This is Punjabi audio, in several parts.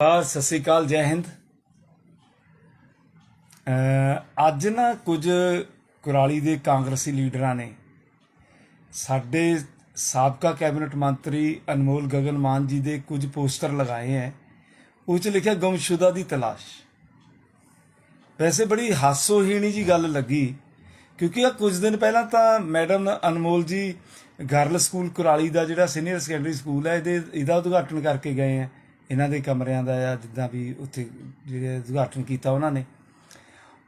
ਆ ਸਤਿ ਸ੍ਰੀ ਅਕਾਲ, ਜੈ ਹਿੰਦ। ਅੱਜ ਨਾ ਕੁਝ ਕੁਰਾਲੀ ਦੇ ਕਾਂਗਰਸੀ ਲੀਡਰਾਂ ਨੇ ਸਾਡੇ ਸਾਬਕਾ ਕੈਬਨਿਟ ਮੰਤਰੀ ਅਨਮੋਲ ਗਗਨ ਮਾਨ ਜੀ ਦੇ ਕੁਝ ਪੋਸਟਰ ਲਗਾਏ ਹੈ। ਉਹ 'ਚ ਲਿਖਿਆ, ਗਮਸ਼ੁਦਾ ਦੀ ਤਲਾਸ਼। ਵੈਸੇ ਬੜੀ ਹਾਸੋਹੀਣੀ ਜੀ ਗੱਲ ਲੱਗੀ, ਕਿਉਂਕਿ ਆ ਕੁਝ ਦਿਨ ਪਹਿਲਾਂ ਤਾਂ madam Anmol ji girl school Kurali ਦਾ ਜਿਹੜਾ ਸੀਨੀਅਰ ਸੈਕੰਡਰੀ ਸਕੂਲ ਹੈ, ਇਹਦੇ ਇਹਦਾ ਉਦਘਾਟਨ ਕਰਕੇ ਗਏ ਆ ਇਹਨਾਂ ਦੇ ਕਮਰਿਆਂ ਦਾ ਆ ਜਿੱਦਾਂ ਵੀ ਉੱਥੇ ਜਿਹੜੇ ਉਦਘਾਟਨ ਕੀਤਾ ਉਹਨਾਂ ਨੇ।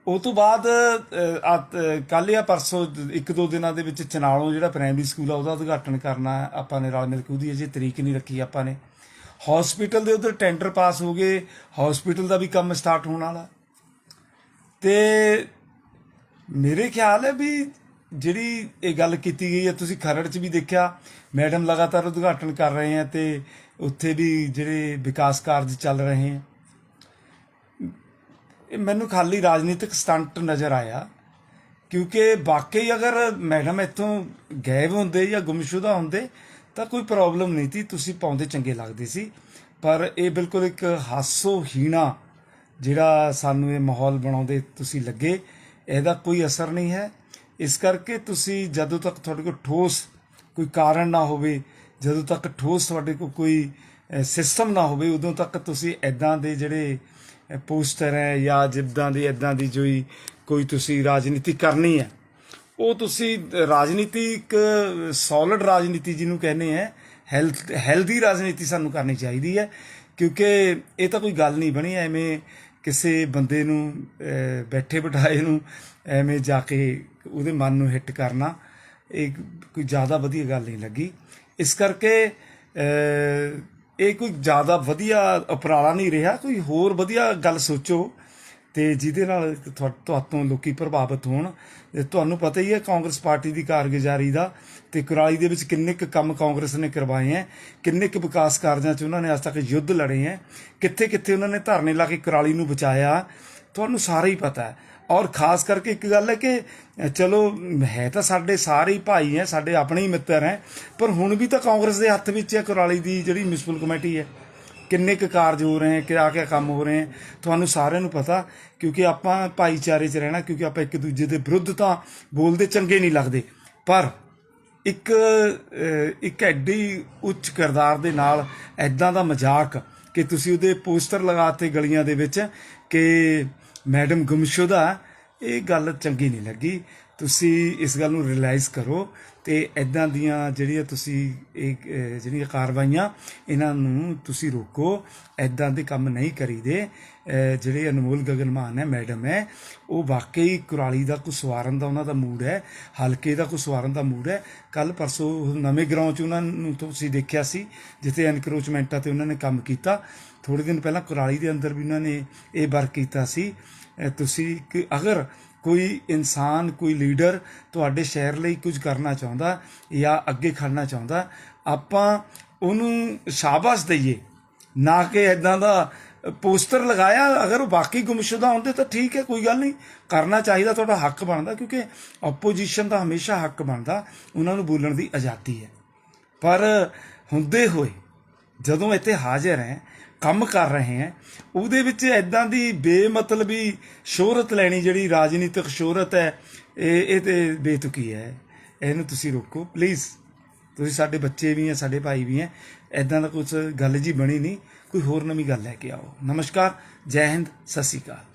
ਉਹ ਤੋਂ ਬਾਅਦ ਕੱਲ ਜਾਂ ਪਰਸੋਂ ਇੱਕ ਦੋ ਦਿਨਾਂ ਦੇ ਵਿੱਚ ਚਨਾਲੋਂ ਜਿਹੜਾ ਪ੍ਰਾਇਮਰੀ ਸਕੂਲ ਆ ਉਹਦਾ ਉਦਘਾਟਨ ਕਰਨਾ ਆਪਾਂ ਨੇ ਰਲ ਮਿਲ ਕੇ ਉਹਦੀ ਅਜੇ ਤਰੀਕ ਨਹੀਂ ਰੱਖੀ ਆਪਾਂ ਨੇ। ਹਸਪੀਟਲ ਦੇ ਉਧਰ ਟੈਂਡਰ ਪਾਸ ਹੋ ਗਏ ਹਸਪੀਟਲ ਦਾ ਵੀ ਕੰਮ ਸਟਾਰਟ ਹੋਣ ਵਾਲਾ। ਤੇ ਮੇਰੇ ਖਿਆਲ ਹੈ ਵੀ ਜਿਹੜੀ ਇਹ ਗੱਲ ਕੀਤੀ ਗਈ ਹੈ, ਤੁਸੀਂ ਖਰੜ 'ਚ ਵੀ ਦੇਖਿਆ, ਮੈਡਮ ਲਗਾਤਾਰ ਉਦਘਾਟਨ ਕਰ ਰਹੇ ਹੈ ਤੇ ਉੱਥੇ ਵੀ ਜਿਹੜੇ ਵਿਕਾਸ ਕਾਰਜ ਚੱਲ ਰਹੇ ਹੈ। ਇਹ ਮੈਨੂੰ ਖਾਲੀ ਰਾਜਨੀਤਿਕ ਸਟੰਟ ਨਜ਼ਰ ਆਇਆ, ਕਿਉਂਕਿ ਵਾਕਈ ਅਗਰ ਮੈਡਮ ਇੱਥੋਂ ਗਾਇਬ ਹੁੰਦੇ ਜਾਂ ਗੁੰਮਸ਼ੁਦਾ ਹੁੰਦੇ, ਤਾਂ ਕੋਈ ਪ੍ਰੋਬਲਮ ਨਹੀਂ ਸੀ, ਤੁਸੀਂ ਪਾਉਂਦੇ ਚੰਗੇ ਲੱਗਦੇ ਸੀ। ਪਰ ਇਹ ਬਿਲਕੁਲ ਇੱਕ ਹਾਸੋਹੀਣਾ ਜਿਹੜਾ ਸਾਨੂੰ ਇਹ ਮਾਹੌਲ ਬਣਾਉਂਦੇ ਤੁਸੀਂ ਲੱਗੇ, ਇਹਦਾ ਕੋਈ ਅਸਰ ਨਹੀਂ ਹੈ। ਇਸ ਕਰਕੇ ਤੁਸੀਂ ਜਦੋਂ ਤੱਕ ਤੁਹਾਡੇ ਕੋਲ ਠੋਸ ਕੋਈ ਕਾਰਨ ਨਾ ਹੋਵੇ, ਜਦੋਂ ਤੱਕ ਠੋਸ ਤੁਹਾਡੇ ਕੋਲ ਕੋਈ ਸਿਸਟਮ ਨਾ ਹੋਵੇ, ਉਦੋਂ ਤੱਕ ਤੁਸੀਂ ਐਦਾਂ ਦੇ ਜਿਹੜੇ ਪੋਸਟਰ ਹੈ ਜਾਂ ਜਿੱਦਾਂ ਦੀ ਐਦਾਂ ਦੀ ਜੋਈ ਕੋਈ ਤੁਸੀਂ ਰਾਜਨੀਤੀ ਕਰਨੀ ਹੈ। ਉਹ ਤੁਸੀਂ ਰਾਜਨੀਤੀ ਇੱਕ ਸੋਲਿਡ ਰਾਜਨੀਤੀ ਜਿਹਨੂੰ ਕਹਿੰਦੇ ਆ ਹੈਲਥ ਹੈਲਦੀ ਰਾਜਨੀਤੀ ਸਾਨੂੰ ਕਰਨੀ ਚਾਹੀਦੀ ਹੈ, ਕਿਉਂਕਿ ਇਹ ਤਾਂ ਕੋਈ ਗੱਲ ਨਹੀਂ ਬਣੀ, ਐਵੇਂ ਕਿਸੇ ਬੰਦੇ ਨੂੰ ਬੈਠੇ ਬਿਠਾਏ ਨੂੰ ਐਵੇਂ ਜਾ ਕੇ ਉਹਦੇ ਮਨ ਨੂੰ ਹਿੱਟ ਕਰਨਾ, ਇਹ ਕੋਈ ਜ਼ਿਆਦਾ ਵਧੀਆ ਗੱਲ ਨਹੀਂ ਲੱਗੀ। ਇਸ ਕਰਕੇ ਇਹ ਕੋਈ ਜ਼ਿਆਦਾ ਵਧੀਆ ਉਪਰਾਲਾ ਨਹੀਂ ਰਿਹਾ। ਕੋਈ ਹੋਰ ਵਧੀਆ ਗੱਲ ਸੋਚੋ। ਤੇ ਜਿਹਦੇ ਨਾਲ ਤੁਹਾ- ਤੁਹਾਤੋਂ ਲੋਕੀ ਪ੍ਰਭਾਵਿਤ ਹੋਣ। ਤੁਹਾਨੂੰ ਪਤਾ ਹੀ ਹੈ ਕਾਂਗਰਸ ਪਾਰਟੀ ਦੀ ਕਾਰਗੁਜ਼ਾਰੀ ਦਾ ਤੇ ਕੁਰਾਲੀ ਦੇ ਵਿੱਚ ਕਿੰਨੇ ਕੁ ਕੰਮ ਕਾਂਗਰਸ ਨੇ ਕਰਵਾਏ ਹੈ, ਕਿੰਨੇ ਕੁ ਵਿਕਾਸ ਕਾਰਜਾਂ 'ਚ ਉਹਨਾਂ ਨੇ ਅੱਜ ਤੱਕ ਯੁੱਧ ਲੜੇ ਹੈ ਕਿੱਥੇ ਕਿੱਥੇ ਉਹਨਾਂ ਨੇ ਧਰਨੇ ਲਾ ਕੇ ਕੁਰਾਲੀ ਨੂੰ ਬਚਾਇਆ। ਤੁਹਾਨੂੰ ਸਾਰਾ ਹੀ ਪਤਾ ਹੈ। ਔਰ ਖਾਸ ਕਰਕੇ ਇੱਕ ਗੱਲ ਹੈ ਕਿ ਚਲੋ, ਹੈ ਤਾਂ ਸਾਡੇ ਸਾਰੇ ਹੀ ਭਾਈ ਹੈ, ਸਾਡੇ ਆਪਣੇ ਹੀ ਮਿੱਤਰ ਹੈ, ਪਰ ਹੁਣ ਵੀ ਤਾਂ ਕਾਂਗਰਸ ਦੇ ਹੱਥ ਵਿੱਚ ਹੈ ਕੁਰਾਲੀ ਦੀ ਜਿਹੜੀ ਮਿਊਨਿਸਪਲ ਕਮੇਟੀ ਹੈ। ਕਿੰਨੇ ਕੁ ਕਾਰਜ ਹੋ ਰਹੇ ਹੈ, ਕਿਆ ਕਿਆ ਕੰਮ ਹੋ ਰਹੇ ਹੈ, ਤੁਹਾਨੂੰ ਸਾਰਿਆਂ ਨੂੰ ਪਤਾ, ਕਿਉਂਕਿ ਆਪਾਂ ਭਾਈਚਾਰੇ 'ਚ ਰਹਿਣਾ, ਕਿਉਂਕਿ ਆਪਾਂ ਇੱਕ ਦੂਜੇ ਦੇ ਵਿਰੁੱਧ ਤਾਂ ਬੋਲਦੇ ਚੰਗੇ ਨਹੀਂ ਲੱਗਦੇ। ਪਰ ਇੱਕ ਇੱਕ ਐਡੀ ਉੱਚ ਕਿਰਦਾਰ ਦੇ ਨਾਲ ਐਦਾਂ ਦਾ ਮਜ਼ਾਕ ਕਿ ਤੁਸੀਂ ਉਹਦੇ ਪੋਸਟਰ ਲਗਾਤੇ ਗਲੀਆਂ ਦੇ ਵਿੱਚ ਕਿ ਮੈਡਮ ਗੁੰਮਸ਼ੁਦਾ ਇਹ ਗੱਲ ਚੰਗੀ ਨਹੀਂ ਲੱਗੀ। ਤੁਸੀਂ ਇਸ ਗੱਲ ਨੂੰ ਰਿਅਲਾਈਜ਼ ਕਰੋ ਤੇ ਐਦਾਂ ਦੀਆਂ ਜਿਹੜੀਆਂ ਤੁਸੀਂ ਇਹ ਜਿਹੜੀਆਂ ਕਾਰਵਾਈਆਂ ਇਹਨਾਂ ਨੂੰ ਤੁਸੀਂ ਰੋਕੋ। ਐਦਾਂ ਦੇ ਕੰਮ ਨਹੀਂ ਕਰੀਦੇ। ਜਿਹੜੇ ਅਨਮੋਲ ਗਗਨ ਮਾਨ ਹੈ, ਮੈਡਮ ਹੈ, ਉਹ ਵਾਕਈ ਕੁਰਾਲੀ ਦਾ ਕੁਝ ਸਵਾਰਨ ਦਾ ਉਹਨਾਂ ਦਾ ਮੂਡ ਹੈ, ਹਲਕੇ ਦਾ ਕੁਝ ਸਵਾਰਨ ਦਾ ਮੂਡ ਹੈ। ਕੱਲ ਪਰਸੋਂ ਨਵੇਂ ਗਰਾਊਂਡ 'ਚ ਉਹਨਾਂ ਨੂੰ ਤੁਸੀਂ ਦੇਖਿਆ ਸੀ, ਜਿੱਥੇ ਐਨਕਰੋਚਮੈਂਟਾਂ ਤੇ ਉਹਨਾਂ ਨੇ ਕੰਮ ਕੀਤਾ। ਥੋੜੇ ਦਿਨ ਪਹਿਲਾਂ ਕੁਰਾਲੀ ਦੇ ਅੰਦਰ ਵੀ ਉਹਨਾਂ ਨੇ ਇਹ ਵਰਕ ਕੀਤਾ ਸੀ। ਤੁਸੀਂ ਕਿ ਅਗਰ ਕੋਈ ਇਨਸਾਨ, ਕੋਈ ਲੀਡਰ ਤੁਹਾਡੇ ਸ਼ਹਿਰ ਲਈ ਕੁਝ ਕਰਨਾ ਚਾਹੁੰਦਾ ਜਾਂ ਅੱਗੇ ਖੜਨਾ ਚਾਹੁੰਦਾ, ਆਪਾਂ ਉਹਨੂੰ ਸ਼ਾਬਾਸ਼ ਦਈਏ। ਨਾ ਕਿ ਇਦਾਂ ਦਾ ਪੋਸਟਰ ਲਗਾਇਆ, ਅਗਰ ਉਹ ਬਾਕੀ ਗੁੰਮਸ਼ੁਦਾ ਹੁੰਦੇ ਤਾਂ ਠੀਕ ਹੈ, ਕੋਈ ਗੱਲ ਨਹੀਂ। ਕਰਨਾ ਚਾਹੀਦਾ ਤੁਹਾਡਾ ਹੱਕ ਬਣਦਾ, ਕਿਉਂਕਿ ਆਪੋਜੀਸ਼ਨ ਦਾ ਹਮੇਸ਼ਾ ਹੱਕ ਬਣਦਾ, ਉਹਨਾਂ ਨੂੰ ਬੋਲਣ ਦੀ ਆਜ਼ਾਦੀ ਹੈ। ਪਰ ਹੁੰਦੇ ਹੋਏ ਜਦੋਂ ਇੱਥੇ ਹਾਜ਼ਰ ਹੈ, ਕੰਮ ਕਰ ਰਹੇ ਹੈ, ਉਹਦੇ ਵਿੱਚ ਐਦਾਂ ਦੀ ਬੇਮਤਲਬੀ ਸ਼ੋਹਰਤ ਲੈਣੀ ਜਿਹੜੀ ਰਾਜਨੀਤਿਕ ਸ਼ੋਹਰਤ ਹੈ, ਇਹ ਇਹ ਤੇ ਬੇਤੁਕੀ ਹੈ। ਇਹਨੂੰ ਤੁਸੀਂ ਰੋਕੋ ਪਲੀਜ਼ ਤੁਸੀਂ ਸਾਡੇ ਬੱਚੇ ਵੀ ਹੈ, ਸਾਡੇ ਭਾਈ ਵੀ ਹੈ ਐਦਾਂ ਦਾ ਕੁਝ ਗੱਲ ਜੀ ਬਣੀ ਨਹੀਂ। ਕੋਈ ਹੋਰ ਨਵੀਂ ਗੱਲ ਲੈ ਕੇ ਆਓ। ਨਮਸਕਾਰ, ਜੈ ਹਿੰਦ, ਸਤਿ ਸ਼੍ਰੀ ਅਕਾਲ।